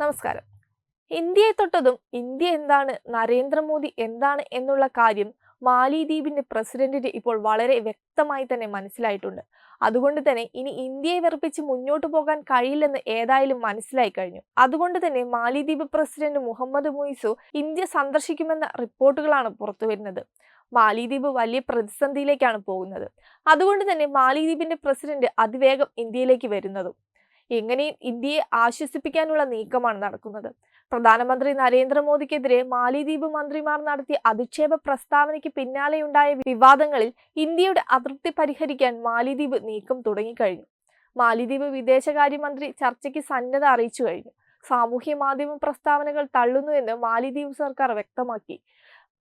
നമസ്കാരം. ഇന്ത്യയെ തൊട്ടതും ഇന്ത്യ എന്താണ് നരേന്ദ്രമോദി എന്താണ് എന്നുള്ള കാര്യം മാലിദ്വീപിന്റെ പ്രസിഡന്റിന് ഇപ്പോൾ വളരെ വ്യക്തമായി തന്നെ മനസ്സിലായിട്ടുണ്ട്. അതുകൊണ്ട് തന്നെ ഇനി ഇന്ത്യയെ വെറുപ്പിച്ച് മുന്നോട്ട് പോകാൻ കഴിയില്ലെന്ന് ഏതായാലും മനസ്സിലായി കഴിഞ്ഞു. അതുകൊണ്ട് തന്നെ മാലിദ്വീപ് പ്രസിഡന്റ് മുഹമ്മദ് മുയിസു ഇന്ത്യ സന്ദർശിക്കുമെന്ന റിപ്പോർട്ടുകളാണ് പുറത്തുവരുന്നത് മാലിദ്വീപ് വലിയ പ്രതിസന്ധിയിലേക്കാണ് പോകുന്നത്. അതുകൊണ്ട് തന്നെ മാലിദ്വീപിന്റെ പ്രസിഡന്റ് അതിവേഗം ഇന്ത്യയിലേക്ക് വരുന്നതും എങ്ങനെയും ഇന്ത്യയെ ആശ്വസിപ്പിക്കാനുള്ള നീക്കമാണ് നടക്കുന്നത്. പ്രധാനമന്ത്രി നരേന്ദ്രമോദിക്കെതിരെ മാലിദ്വീപ് മന്ത്രിമാർ നടത്തിയ അധിക്ഷേപ പ്രസ്താവനയ്ക്ക് പിന്നാലെയുണ്ടായ വിവാദങ്ങളിൽ ഇന്ത്യയുടെ അതൃപ്തി പരിഹരിക്കാൻ മാലിദ്വീപ് നീക്കം തുടങ്ങിക്കഴിഞ്ഞു. മാലിദ്വീപ് വിദേശകാര്യമന്ത്രി ചർച്ചയ്ക്ക് സന്നദ്ധ അറിയിച്ചു കഴിഞ്ഞു. സാമൂഹ്യ മാധ്യമ പ്രസ്താവനകൾ തള്ളുന്നുവെന്ന് മാലിദ്വീപ് സർക്കാർ വ്യക്തമാക്കി.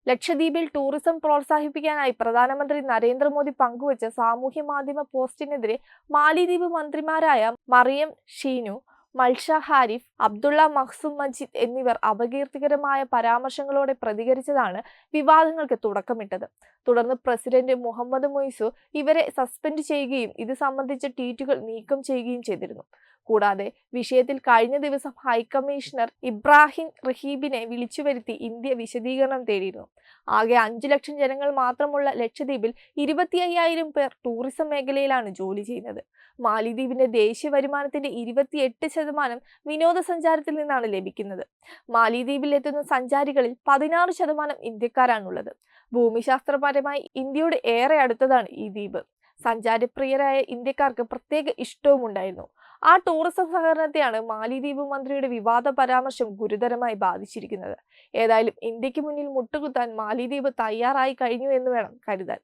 ലക്ഷദ്വീപിൽ ടൂറിസം പ്രോത്സാഹിപ്പിക്കാനായി പ്രധാനമന്ത്രി നരേന്ദ്രമോദി പങ്കുവച്ച സാമൂഹ്യ മാധ്യമ പോസ്റ്റിനെതിരെ മാലിദ്വീപ് മന്ത്രിമാരായ മറിയം ഷീനു മൽഷ ഹാരിഫ് അബ്ദുള്ള മഹ്സൂം മജീദ് എന്നിവർ അപകീർത്തികരമായ പരാമർശങ്ങളോടെ പ്രതികരിച്ചതാണ് വിവാദങ്ങൾക്ക് തുടക്കമിട്ടത്. തുടർന്ന് പ്രസിഡന്റ് മുഹമ്മദ് മൊയ്സു ഇവരെ സസ്പെൻഡ് ചെയ്യുകയും ഇത് സംബന്ധിച്ച ട്വീറ്റുകൾ നീക്കം ചെയ്യുകയും ചെയ്തിരുന്നു. കൂടാതെ വിഷയത്തിൽ കഴിഞ്ഞ ദിവസം ഹൈക്കമ്മീഷണർ ഇബ്രാഹിം റഹീബിനെ വിളിച്ചു വരുത്തി ഇന്ത്യ വിശദീകരണം തേടിയിരുന്നു. ആകെ അഞ്ചു ലക്ഷം ജനങ്ങൾ മാത്രമുള്ള ലക്ഷദ്വീപിൽ ഇരുപത്തി അയ്യായിരം പേർ ടൂറിസം മേഖലയിലാണ് ജോലി ചെയ്യുന്നത്. മാലിദ്വീപിന്റെ ദേശീയ വരുമാനത്തിന്റെ ഇരുപത്തിയെട്ട് ശതമാനം വിനോദസഞ്ചാരത്തിൽ നിന്നാണ് ലഭിക്കുന്നത്. മാലിദ്വീപിൽ എത്തുന്ന സഞ്ചാരികളിൽ പതിനാറ് ശതമാനം ഇന്ത്യക്കാരാണുള്ളത്. ഭൂമിശാസ്ത്രപരമായി ഇന്ത്യയുടെ ഏറെ അടുത്തതാണ് ഈ ദ്വീപ്. സഞ്ചാരപ്രിയരായ ഇന്ത്യക്കാർക്ക് പ്രത്യേക ഇഷ്ടവും ഉണ്ടായിരുന്നു. ആ ടൂറിസം സഹകരണത്തെയാണ് മാലിദ്വീപ് മന്ത്രിയുടെ വിവാദ പരാമർശം ഗുരുതരമായി ബാധിച്ചിരിക്കുന്നത്. ഏതായാലും ഇന്ത്യയ്ക്ക് മുന്നിൽ മുട്ടുകുത്താൻ മാലിദ്വീപ് തയ്യാറായി കഴിഞ്ഞു എന്ന് വേണം കരുതാൻ.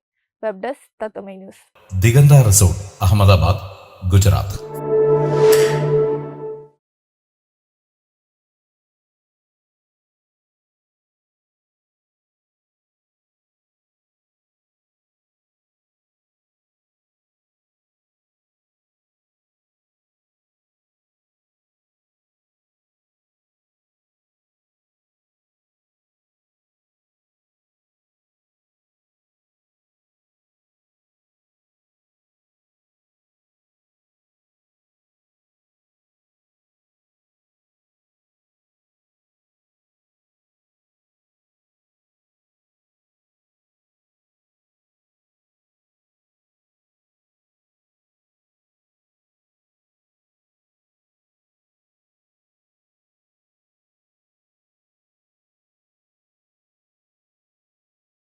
Web desk Tatwamayi news. Diganta resort Ahmedabad Gujarat.